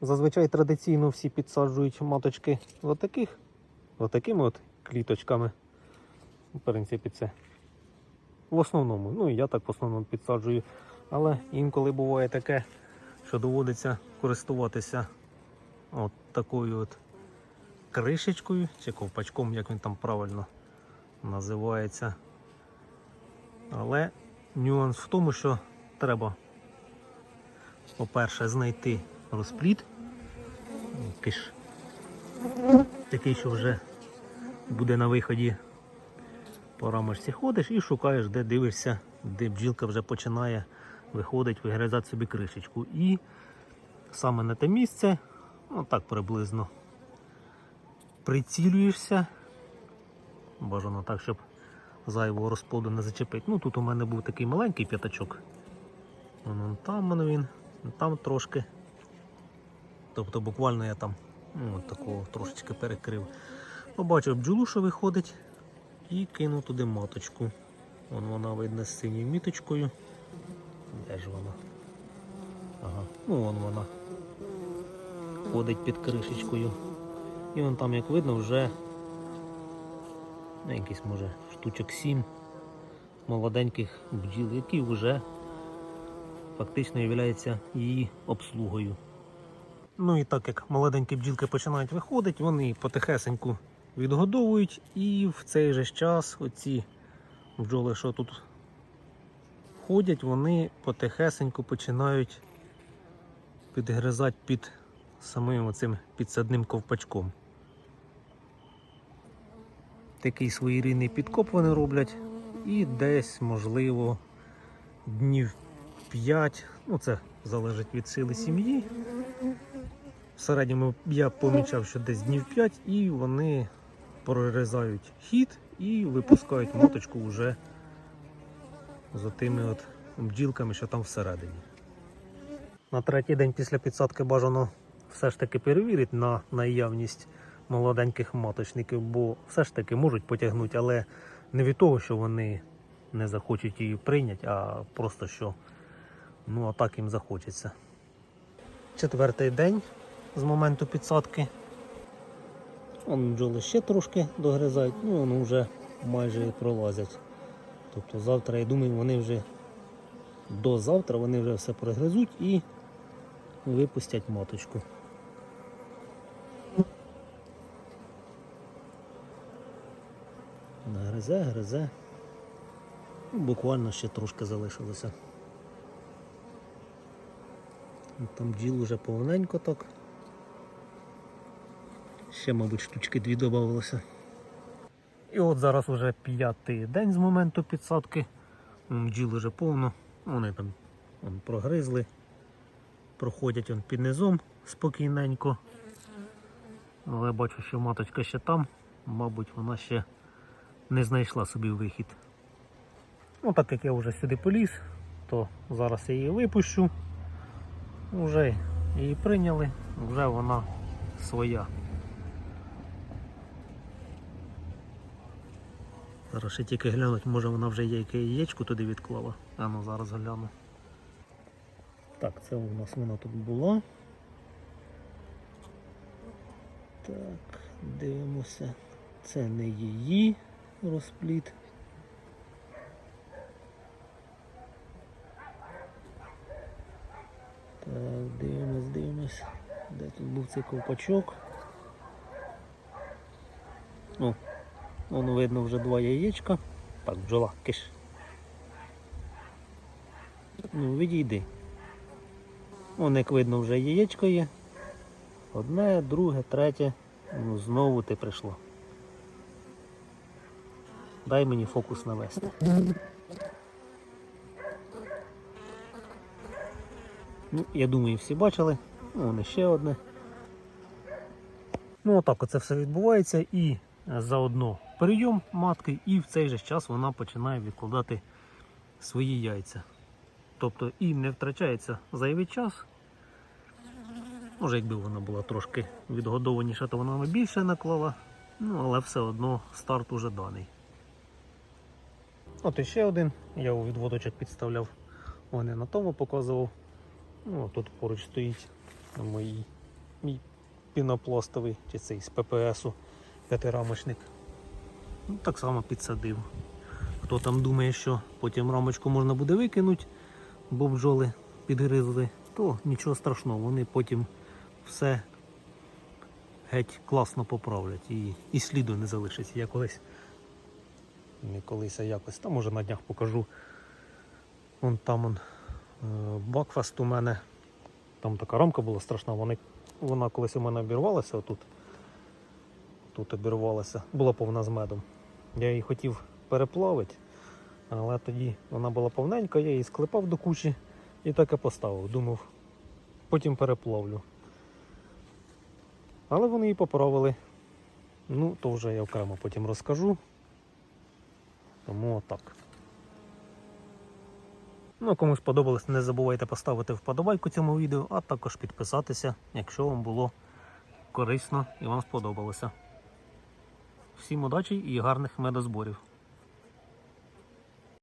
Зазвичай традиційно всі підсаджують маточки отаких, отакими от кліточками. В принципі, це в основному. Ну і я так в основному підсаджую. Але інколи буває таке, що доводиться користуватися от такою от кришечкою чи ковпачком, як він там правильно називається. Але нюанс в тому, що треба, по-перше, знайти розпліт. Киш. Такий, що вже буде на виході по рамочці ходиш і шукаєш, де дивишся, де бджілка вже починає виходить, вигризати собі кришечку. І саме на те місце, ну так приблизно, прицілюєшся. Бажано так, щоб зайвого розплоду не зачепити. Ну тут у мене був такий маленький п'ятачок. Вон, вон там він, там трошки. Тобто буквально я там ну, от такого трошечки перекрив. Побачив бджолу, що виходить, і кинув туди маточку. Вон вона видно з синьою міточкою. Де ж вона? Ага, ну вон вона. Ходить під кришечкою. І вон там, як видно, вже ну, якийсь може штучок 7 молоденьких бджіл, які вже фактично є її обслугою. Ну і так як молоденькі бджілки починають виходити, вони потихесеньку відгодовують і в цей же час оці бджоли, що тут ходять, вони потихесеньку починають підгризати під самим оцим підсадним ковпачком. Такий своєрідний підкоп вони роблять і десь, можливо, днів 5, ну це залежить від сили сім'ї. В середньому я помічав, що десь днів 5 і вони прорізають хід і випускають моточку вже з тими от бджілками, що там всередині. На третій день після підсадки бажано все ж таки перевірити на наявність молоденьких маточників, бо все ж таки можуть потягнути, але не від того, що вони не захочуть її прийняти, а просто що ну а так їм захочеться. Четвертий день з моменту підсадки. Вон бджоли ще трошки догризають, ну вони вже майже пролазять. Тобто завтра, я думаю, вони вже до завтра вони вже все прогризуть і випустять маточку. Гризе, гризе. Ну, Буквально ще трошки залишилося. Там бджіл уже повненько так. Ще, мабуть, штучки дві додавалося. І от зараз уже п'ятий день з моменту підсадки. Бджіл уже повно. Вони там вон, прогризли, проходять он під низом спокійненько. Але бачу, що маточка ще там, мабуть, вона ще не знайшла собі вихід. Ну, так як я вже сюди поліз, то зараз я її випущу. Вже її прийняли, вже вона своя. Зараз ще тільки глянуть, може вона вже яке яєчко туди відклала. А ну зараз гляну. Так, це у нас вона тут була. Так, дивимося. Це не її розпліт. Дивимось, дивимось. Де тут був цей ковпачок? О, Воно видно вже два яєчка. Так, бджола, киш. Ну, відійди. Вон, як видно, вже яєчко є. Одне, друге, третє. Ну, знову ти прийшла. Дай мені фокус навести. Ну, я думаю, всі бачили. Ну, вон ще одне. Ну, отак оце все відбувається і заодно прийом матки, і в цей же час вона починає відкладати свої яйця. Тобто і не втрачається зайвий час. Може, якби вона була трошки відгодованіша, то вона більше наклала. Ну, але все одно старт уже даний. От іще один. Я у відводочок підставляв. Вони на тому показував. Ну, тут поруч стоїть на мій пінопластовий, чи цей з ППСу п'ятирамочник. Ну, так само підсадив. Хто там думає, що потім рамочку можна буде викинути, бо бджоли підгризли, то нічого страшного, вони потім все геть класно поправлять і, і сліду не залишиться. Я колись не колись, а якось, там може на днях покажу. Вон там он, Бакфаст у мене. Там така рамка була страшна, вони, вона колись у мене обірвалася отут. Тут обірвалася, була повна з медом. Я її хотів переплавити, але тоді вона була повненька, я її склепав до кучі і так і поставив. Думав, потім переплавлю. Але вони її поправили. Ну, то вже я окремо потім розкажу. Тому отак. Ну, кому сподобалось, не забувайте поставити вподобайку цьому відео, а також підписатися, якщо вам було корисно і вам сподобалося. Всім удачі і гарних медозборів!